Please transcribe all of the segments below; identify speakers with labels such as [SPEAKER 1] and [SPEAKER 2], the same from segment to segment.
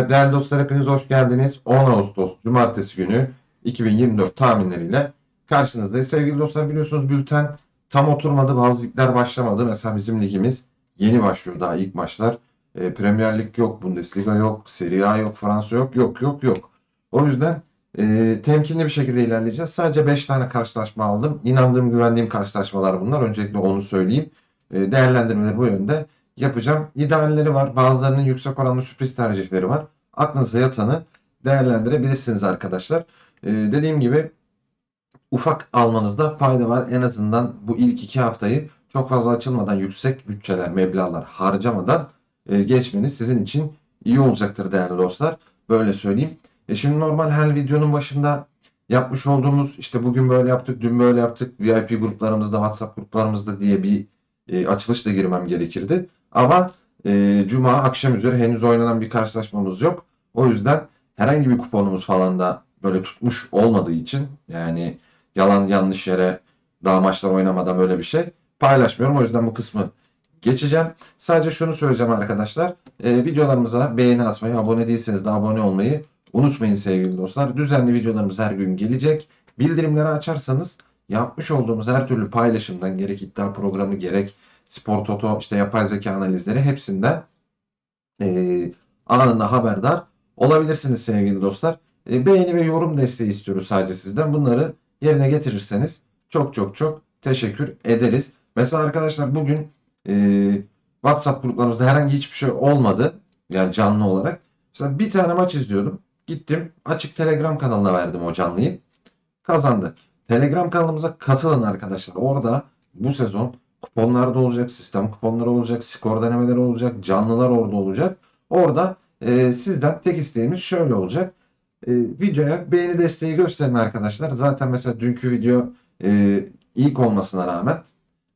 [SPEAKER 1] Evet değerli dostlar hepiniz hoş geldiniz. 10 Ağustos Cumartesi günü 2024 tahminleriyle karşınızdayız. Sevgili dostlar biliyorsunuz bülten tam oturmadı. Bazı ligler başlamadı. Mesela bizim ligimiz yeni başlıyor daha ilk maçlar. E, Premier Lig yok, Bundesliga yok, Serie A yok, Fransa yok, yok yok yok. O yüzden e, temkinli bir şekilde ilerleyeceğiz. Sadece 5 tane karşılaşma aldım. İnandığım, güvendiğim karşılaşmalar bunlar. Öncelikle onu söyleyeyim. E, değerlendirmeleri bu yönde yapacağım. İdealleri var. Bazılarının yüksek oranlı sürpriz tercihleri var. Aklınıza yatanı değerlendirebilirsiniz arkadaşlar. Ee, dediğim gibi ufak almanızda fayda var. En azından bu ilk iki haftayı çok fazla açılmadan yüksek bütçeler, meblağlar harcamadan e, geçmeniz sizin için iyi olacaktır değerli dostlar. Böyle söyleyeyim. E şimdi normal her videonun başında yapmış olduğumuz işte bugün böyle yaptık, dün böyle yaptık, VIP gruplarımızda, WhatsApp gruplarımızda diye bir e, açılışla girmem gerekirdi. Ama e, Cuma akşam üzeri henüz oynanan bir karşılaşmamız yok. O yüzden herhangi bir kuponumuz falan da böyle tutmuş olmadığı için yani yalan yanlış yere daha maçlar oynamadan böyle bir şey paylaşmıyorum. O yüzden bu kısmı geçeceğim. Sadece şunu söyleyeceğim arkadaşlar. E, videolarımıza beğeni atmayı, abone değilseniz de abone olmayı unutmayın sevgili dostlar. Düzenli videolarımız her gün gelecek. Bildirimleri açarsanız yapmış olduğumuz her türlü paylaşımdan gerek iddia programı gerek spor toto işte yapay zeka analizleri hepsinden e, anında haberdar olabilirsiniz sevgili dostlar. E, beğeni ve yorum desteği istiyoruz sadece sizden. Bunları yerine getirirseniz çok çok çok teşekkür ederiz. Mesela arkadaşlar bugün e, WhatsApp gruplarımızda herhangi hiçbir şey olmadı. Yani canlı olarak. Mesela bir tane maç izliyordum. Gittim açık Telegram kanalına verdim o canlıyı. Kazandı. Telegram kanalımıza katılın arkadaşlar. Orada bu sezon kuponlar da olacak, sistem kuponları olacak, skor denemeleri olacak, canlılar orada olacak. Orada e, sizden tek isteğimiz şöyle olacak. E, videoya beğeni desteği gösterin arkadaşlar. Zaten mesela dünkü video e, ilk olmasına rağmen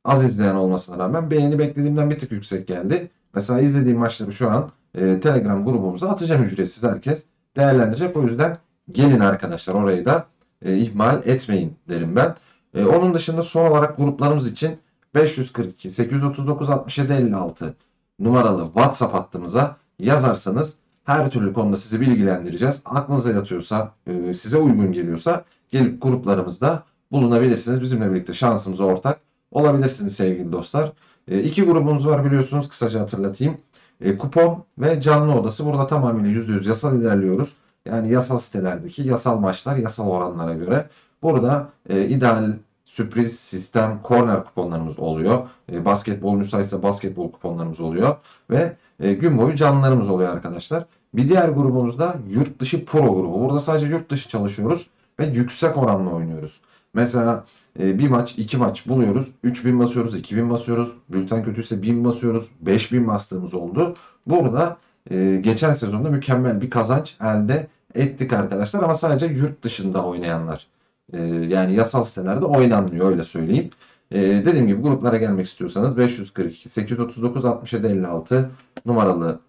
[SPEAKER 1] az izleyen olmasına rağmen beğeni beklediğimden bir tık yüksek geldi. Mesela izlediğim maçları şu an e, Telegram grubumuza atacağım ücretsiz herkes değerlendirecek. O yüzden gelin arkadaşlar orayı da e, ihmal etmeyin derim ben. E, onun dışında son olarak gruplarımız için 542 839 67 56 numaralı WhatsApp hattımıza yazarsanız her türlü konuda sizi bilgilendireceğiz. Aklınıza yatıyorsa, e, size uygun geliyorsa gelip gruplarımızda bulunabilirsiniz. Bizimle birlikte şansımıza ortak olabilirsiniz sevgili dostlar. E, iki grubumuz var biliyorsunuz kısaca hatırlatayım. E, kupon ve canlı odası burada tamamıyla %100 yasal ilerliyoruz. Yani yasal sitelerdeki yasal maçlar yasal oranlara göre. Burada ideal sürpriz sistem corner kuponlarımız oluyor. E, basketbol müsaitse basketbol kuponlarımız oluyor. Ve e, gün boyu canlılarımız oluyor arkadaşlar. Bir diğer grubumuzda yurt dışı pro grubu. Burada sadece yurt dışı çalışıyoruz ve yüksek oranla oynuyoruz. Mesela e, bir maç, iki maç buluyoruz. 3000 basıyoruz, 2000 basıyoruz. Bülten kötüyse 1000 basıyoruz. 5000 bastığımız oldu. Burada e, geçen sezonda mükemmel bir kazanç elde ettik arkadaşlar. Ama sadece yurt dışında oynayanlar. E, yani yasal sitelerde oynanmıyor öyle söyleyeyim. E, dediğim gibi gruplara gelmek istiyorsanız 542 839 67 56 numaralı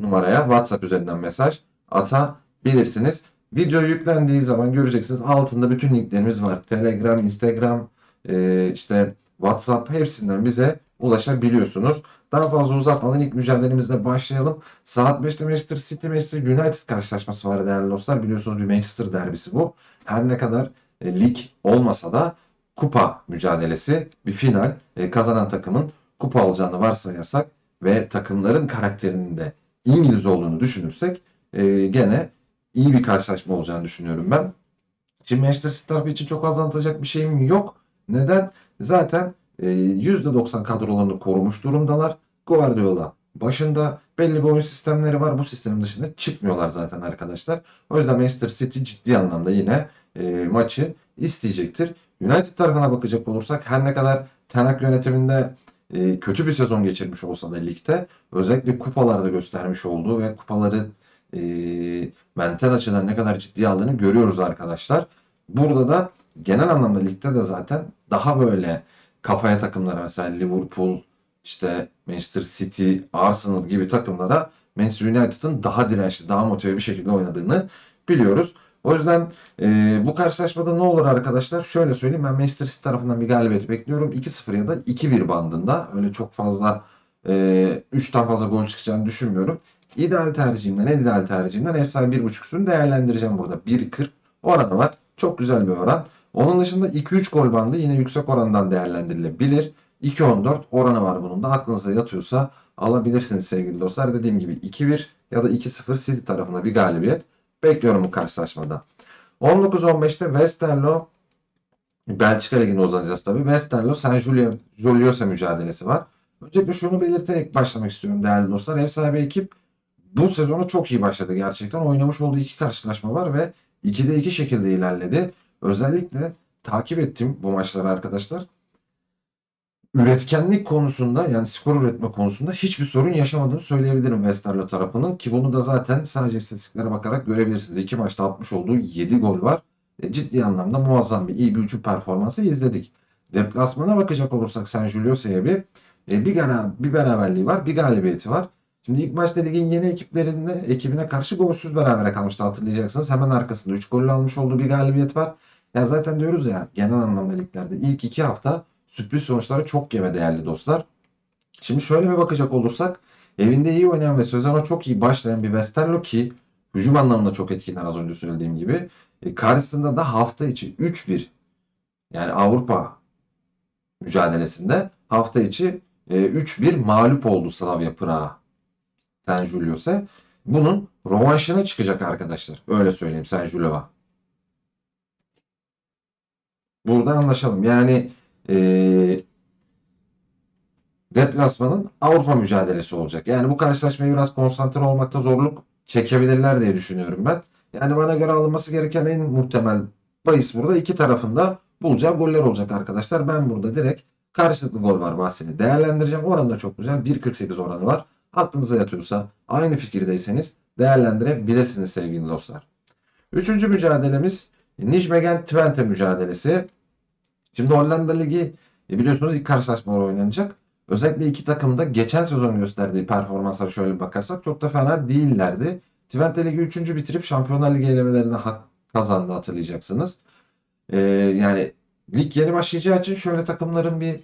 [SPEAKER 1] numaraya WhatsApp üzerinden mesaj atabilirsiniz. Video yüklendiği zaman göreceksiniz altında bütün linklerimiz var. Telegram, Instagram, e, işte WhatsApp hepsinden bize ulaşabiliyorsunuz. Daha fazla uzatmadan ilk mücadelemizle başlayalım. Saat 5'te Manchester City Manchester United karşılaşması var değerli dostlar. Biliyorsunuz bir Manchester derbisi bu. Her ne kadar e, lig olmasa da kupa mücadelesi bir final. E, kazanan takımın kupa alacağını varsayarsak ve takımların karakterinin de İngiliz olduğunu düşünürsek e, gene iyi bir karşılaşma olacağını düşünüyorum ben. Şimdi Manchester City tarafı için çok azaltacak bir şeyim yok. Neden? Zaten e, %90 kadrolarını korumuş durumdalar. Guardiola başında belli bir oyun sistemleri var. Bu sistemin dışında çıkmıyorlar zaten arkadaşlar. O yüzden Manchester City ciddi anlamda yine e, maçı isteyecektir. United tarafına bakacak olursak her ne kadar Tenak yönetiminde e, kötü bir sezon geçirmiş olsa da ligde özellikle kupalarda göstermiş olduğu ve kupaları e, mental açıdan ne kadar ciddiye aldığını görüyoruz arkadaşlar. Burada da genel anlamda ligde de zaten daha böyle kafaya takımlara mesela Liverpool, işte Manchester City, Arsenal gibi takımlara Manchester United'ın daha dirençli, daha motive bir şekilde oynadığını biliyoruz. O yüzden e, bu karşılaşmada ne olur arkadaşlar? Şöyle söyleyeyim ben Manchester City tarafından bir galibiyet bekliyorum. 2-0 ya da 2-1 bandında. Öyle çok fazla e, 3'ten fazla gol çıkacağını düşünmüyorum. ideal tercihimden, en ideal tercihimden ev sahibi 1.5 değerlendireceğim burada. 1.40 oranı var. Çok güzel bir oran. Onun dışında 2-3 gol bandı yine yüksek orandan değerlendirilebilir. 2.14 oranı var bunun da. Aklınıza yatıyorsa alabilirsiniz sevgili dostlar. Dediğim gibi 2-1 ya da 2-0 City tarafına bir galibiyet bekliyorum bu karşılaşmada. 19-15'te Westerlo Belçika Ligi'ne uzanacağız tabii. Westerlo San Julio, mücadelesi var. Öncelikle şunu belirterek başlamak istiyorum değerli dostlar. Ev sahibi ekip bu sezona çok iyi başladı gerçekten. Oynamış olduğu iki karşılaşma var ve 2'de 2 şekilde ilerledi. Özellikle takip ettim bu maçları arkadaşlar. Üretkenlik konusunda yani skor üretme konusunda hiçbir sorun yaşamadığını söyleyebilirim Westerlo tarafının ki bunu da zaten sadece istatistiklere bakarak görebilirsiniz. İki maçta atmış olduğu 7 gol var. E, ciddi anlamda muazzam bir iyi bir hücum performansı izledik. Deplasmana bakacak olursak San Juliosa'ya bir e, bir, gara- bir beraberliği var, bir galibiyeti var. Şimdi ilk maçta ligin yeni ekiplerinde ekibine karşı golsüz berabere kalmıştı hatırlayacaksınız. Hemen arkasında 3 gol almış olduğu bir galibiyet var. Ya zaten diyoruz ya genel anlamda liglerde ilk iki hafta sürpriz sonuçları çok gebe değerli dostlar. Şimdi şöyle bir bakacak olursak evinde iyi oynayan ve sezona çok iyi başlayan bir Westerlo ki hücum anlamında çok etkiler az önce söylediğim gibi. E, karşısında da hafta içi 3-1 yani Avrupa mücadelesinde hafta içi e, 3-1 mağlup oldu Slavia Prag'a San Julius'e. Bunun rövanşına çıkacak arkadaşlar. Öyle söyleyeyim San Julius'a. Burada anlaşalım. Yani e, deplasmanın Avrupa mücadelesi olacak. Yani bu karşılaşmaya biraz konsantre olmakta zorluk çekebilirler diye düşünüyorum ben. Yani bana göre alınması gereken en muhtemel bahis burada iki tarafında bulacağı goller olacak arkadaşlar. Ben burada direkt karşılıklı gol var bahsini değerlendireceğim. Oran da çok güzel. 1.48 oranı var. Aklınıza yatıyorsa aynı fikirdeyseniz değerlendirebilirsiniz sevgili dostlar. Üçüncü mücadelemiz Nijmegen Twente mücadelesi. Şimdi Hollanda Ligi e, biliyorsunuz ilk karşılaşmalar oynanacak. Özellikle iki takım da geçen sezon gösterdiği performanslara şöyle bakarsak çok da fena değillerdi. Twente Ligi 3. bitirip Şampiyonlar Ligi elemelerine hak kazandı hatırlayacaksınız. Ee, yani lig yeni başlayacağı için şöyle takımların bir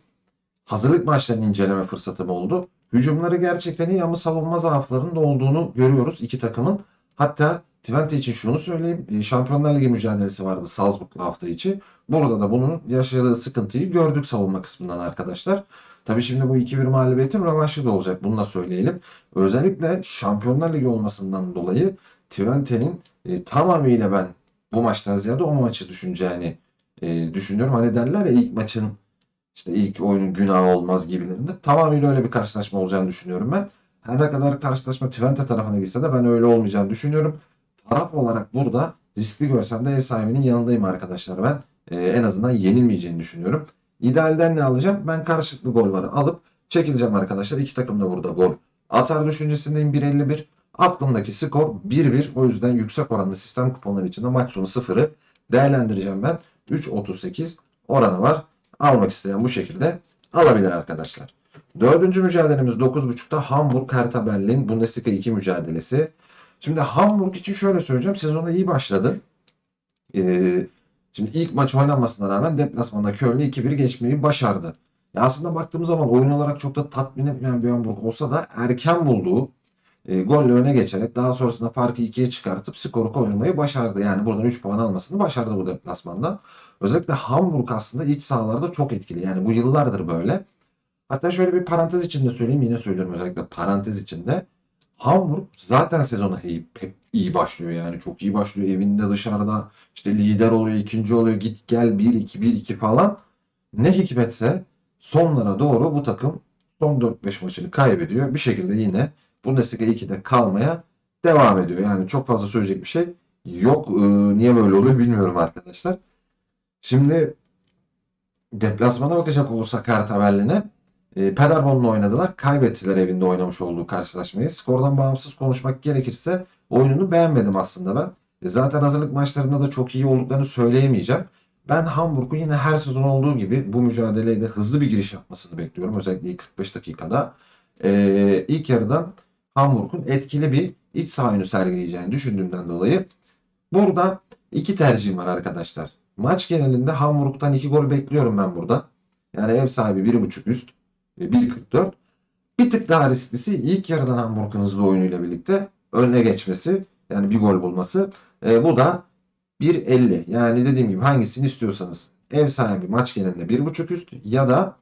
[SPEAKER 1] hazırlık maçlarını inceleme fırsatım oldu. Hücumları gerçekten iyi ama savunma zaaflarının da olduğunu görüyoruz iki takımın. Hatta Twente için şunu söyleyeyim. e, Şampiyonlar Ligi mücadelesi vardı Salzburg'la hafta içi. Burada da bunun yaşadığı sıkıntıyı gördük savunma kısmından arkadaşlar. Tabii şimdi bu 2-1 mağlubiyetin rövanşı da olacak. Bunu da söyleyelim. Özellikle Şampiyonlar Ligi olmasından dolayı Twente'nin e, tamamıyla ben bu maçtan ziyade o maçı düşüneceğini e, düşünüyorum. Hani derler ya ilk maçın işte ilk oyunun günahı olmaz gibilerinde. Tamamıyla öyle bir karşılaşma olacağını düşünüyorum ben. Her ne kadar karşılaşma Twente tarafına gitse de ben öyle olmayacağını düşünüyorum. Taraf olarak burada riskli görsem de ev sahibinin yanındayım arkadaşlar ben. e, en azından yenilmeyeceğini düşünüyorum. İdealden ne alacağım? Ben karşılıklı gol varı alıp çekileceğim arkadaşlar. İki takım da burada gol atar düşüncesindeyim 1.51. Aklımdaki skor 1-1. O yüzden yüksek oranlı sistem kuponları içinde maç sonu 0'ı değerlendireceğim ben. 3.38 oranı var. Almak isteyen bu şekilde alabilir arkadaşlar. Dördüncü mücadelemiz 9.30'da Hamburg Hertha Berlin Bundesliga 2 mücadelesi. Şimdi Hamburg için şöyle söyleyeceğim. Sezona iyi başladı. Ee, şimdi ilk maç oynanmasına rağmen deplasmanda Köln'ü 2-1 geçmeyi başardı. Ya aslında baktığımız zaman oyun olarak çok da tatmin etmeyen bir Hamburg olsa da erken bulduğu e, golle öne geçerek daha sonrasında farkı 2'ye çıkartıp skoru koymayı başardı. Yani buradan 3 puan almasını başardı bu deplasmanda. Özellikle Hamburg aslında iç sahalarda çok etkili. Yani bu yıllardır böyle. Hatta şöyle bir parantez içinde söyleyeyim. Yine söylüyorum özellikle parantez içinde. Hamburg zaten sezona iyi, hep iyi başlıyor yani. Çok iyi başlıyor. Evinde dışarıda işte lider oluyor, ikinci oluyor. Git gel 1-2, 1-2 falan. Ne hikmetse sonlara doğru bu takım son 4-5 maçını kaybediyor. Bir şekilde yine Bundesliga 2'de kalmaya devam ediyor. Yani çok fazla söyleyecek bir şey yok. Ee, niye böyle oluyor bilmiyorum arkadaşlar. Şimdi deplasmana bakacak olursak Hertha Berlin'e e, Paderborn'la oynadılar. Kaybettiler evinde oynamış olduğu karşılaşmayı. Skordan bağımsız konuşmak gerekirse oyununu beğenmedim aslında ben. E, zaten hazırlık maçlarında da çok iyi olduklarını söyleyemeyeceğim. Ben Hamburg'u yine her sezon olduğu gibi bu mücadeleye de hızlı bir giriş yapmasını bekliyorum. Özellikle ilk 45 dakikada. E, ilk yarıdan Hamburg'un etkili bir iç saha oyunu sergileyeceğini düşündüğümden dolayı burada iki tercihim var arkadaşlar. Maç genelinde Hamburg'dan 2 gol bekliyorum ben burada. Yani ev sahibi 1.5 üst 1.44. Bir tık daha risklisi ilk yarıdan Hamburg'un hızlı oyunuyla birlikte önüne geçmesi. Yani bir gol bulması. E, bu da 1.50. Yani dediğim gibi hangisini istiyorsanız ev sahibi maç genelinde 1.5 üst ya da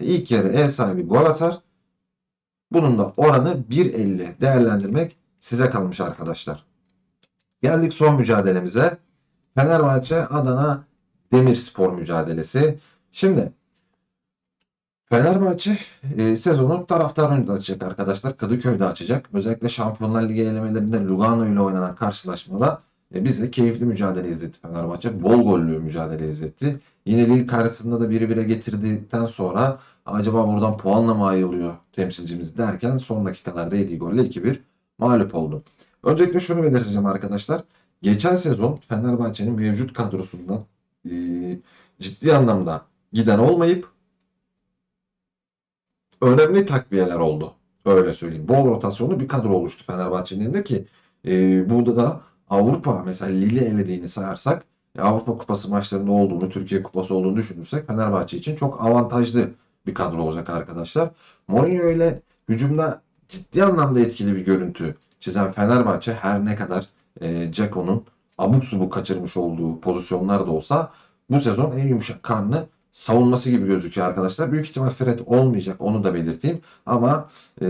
[SPEAKER 1] ilk yarı ev sahibi gol atar. Bunun da oranı 1.50 değerlendirmek size kalmış arkadaşlar. Geldik son mücadelemize. Fenerbahçe Adana Demirspor mücadelesi. Şimdi Fenerbahçe e, sezonu taraftar önünde açacak arkadaşlar. Kadıköy'de açacak. Özellikle Şampiyonlar Ligi elemelerinde Lugano ile oynanan karşılaşmada e, bize keyifli mücadele izletti Fenerbahçe. Bol gollü mücadele izletti. Yine Lille karşısında da 1-1'e getirdikten sonra acaba buradan puanla mı ayrılıyor temsilcimiz derken son dakikalarda yediği golle 2-1 mağlup oldu. Öncelikle şunu belirteceğim arkadaşlar. Geçen sezon Fenerbahçe'nin mevcut kadrosundan e, ciddi anlamda giden olmayıp önemli takviyeler oldu. Öyle söyleyeyim. Bol rotasyonlu bir kadro oluştu Fenerbahçe'nin elinde ki e, burada da Avrupa mesela Lille elediğini sayarsak e, Avrupa Kupası maçlarında olduğunu, Türkiye Kupası olduğunu düşünürsek Fenerbahçe için çok avantajlı bir kadro olacak arkadaşlar. Mourinho ile hücumda ciddi anlamda etkili bir görüntü çizen Fenerbahçe her ne kadar e, Ceko'nun abuk subuk kaçırmış olduğu pozisyonlar da olsa bu sezon en yumuşak karnı savunması gibi gözüküyor arkadaşlar. Büyük ihtimal Fred olmayacak onu da belirteyim. Ama e,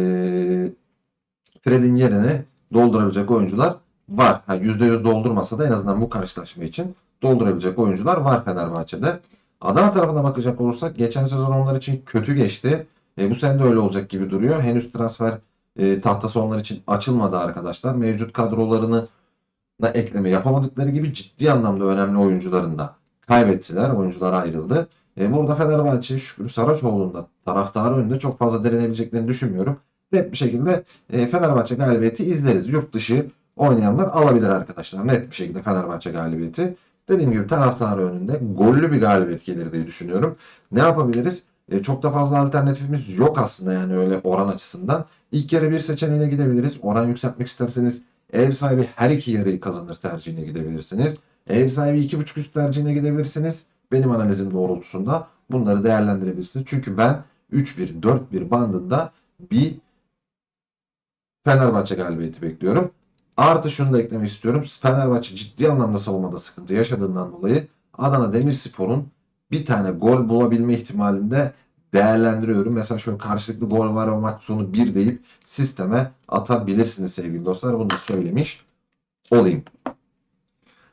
[SPEAKER 1] Fred'in yerini doldurabilecek oyuncular var. Ha, %100 doldurmasa da en azından bu karşılaşma için doldurabilecek oyuncular var Fenerbahçe'de. Adana tarafına bakacak olursak geçen sezon onlar için kötü geçti. E, bu sene de öyle olacak gibi duruyor. Henüz transfer e, tahtası onlar için açılmadı arkadaşlar. Mevcut kadrolarını da ekleme yapamadıkları gibi ciddi anlamda önemli oyuncularını da kaybettiler. Oyuncular ayrıldı. E, burada Fenerbahçe Şükrü Saraçoğlu'nun da taraftarı önünde çok fazla direnebileceklerini düşünmüyorum. Net bir şekilde e, Fenerbahçe galibiyeti izleriz. Yurt dışı oynayanlar alabilir arkadaşlar. Net bir şekilde Fenerbahçe galibiyeti. Dediğim gibi taraftarı önünde gollü bir galibiyet gelir diye düşünüyorum. Ne yapabiliriz? E, çok da fazla alternatifimiz yok aslında yani öyle oran açısından. İlk yarı bir seçeneğine gidebiliriz. Oran yükseltmek isterseniz ev sahibi her iki yarıyı kazanır tercihine gidebilirsiniz. Ev sahibi 2.5 üst tercihine gidebilirsiniz. Benim analizim doğrultusunda bunları değerlendirebilirsiniz. Çünkü ben 3-1, 4-1 bandında bir Fenerbahçe galibiyeti bekliyorum. Artı şunu da eklemek istiyorum. Fenerbahçe ciddi anlamda savunmada sıkıntı yaşadığından dolayı Adana Demirspor'un bir tane gol bulabilme ihtimalinde değerlendiriyorum. Mesela şöyle karşılıklı gol var ama maç sonu 1 deyip sisteme atabilirsiniz sevgili dostlar. Bunu da söylemiş olayım.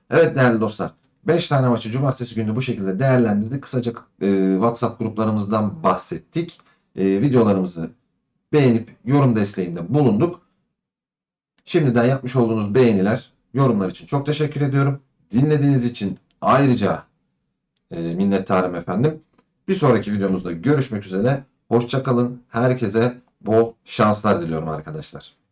[SPEAKER 1] Evet değerli dostlar. 5 tane maçı cumartesi günü bu şekilde değerlendirdik. Kısaca e, WhatsApp gruplarımızdan bahsettik. E, videolarımızı beğenip yorum desteğinde bulunduk. Şimdiden yapmış olduğunuz beğeniler, yorumlar için çok teşekkür ediyorum. Dinlediğiniz için ayrıca e, minnettarım efendim. Bir sonraki videomuzda görüşmek üzere. Hoşçakalın. Herkese bol şanslar diliyorum arkadaşlar.